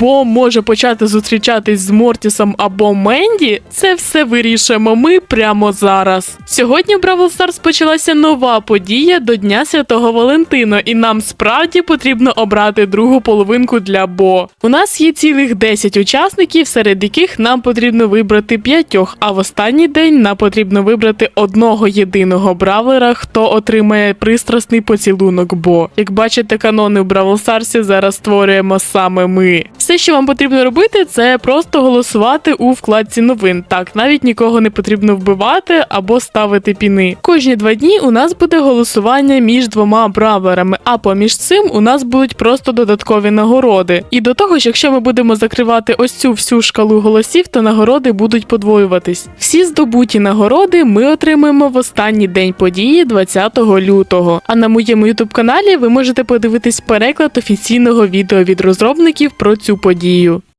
Бо може почати зустрічатись з Мортісом або Менді, це все вирішимо ми прямо зараз. Сьогодні в Бравл Старс почалася нова подія до Дня Святого Валентина, і нам справді потрібно обрати другу половинку для Бо. У нас є цілих 10 учасників, серед яких нам потрібно вибрати п'ятьох, а в останній день нам потрібно вибрати одного єдиного бравлера, хто отримає пристрасний поцілунок Бо. Як бачите, канони в Бравл Старсі зараз створюємо саме ми. Все, що вам потрібно робити, це просто голосувати у вкладці новин. Так, навіть нікого не потрібно вбивати або ставити піни. Кожні два дні у нас буде голосування між двома бравлерами, а поміж цим у нас будуть просто додаткові нагороди. І до того ж, якщо ми будемо закривати ось цю всю шкалу голосів, то нагороди будуть подвоюватись. Всі здобуті нагороди ми отримаємо в останній день події 20 лютого. А на моєму ютуб каналі ви можете подивитись переклад офіційного відео від розробників про цю подію.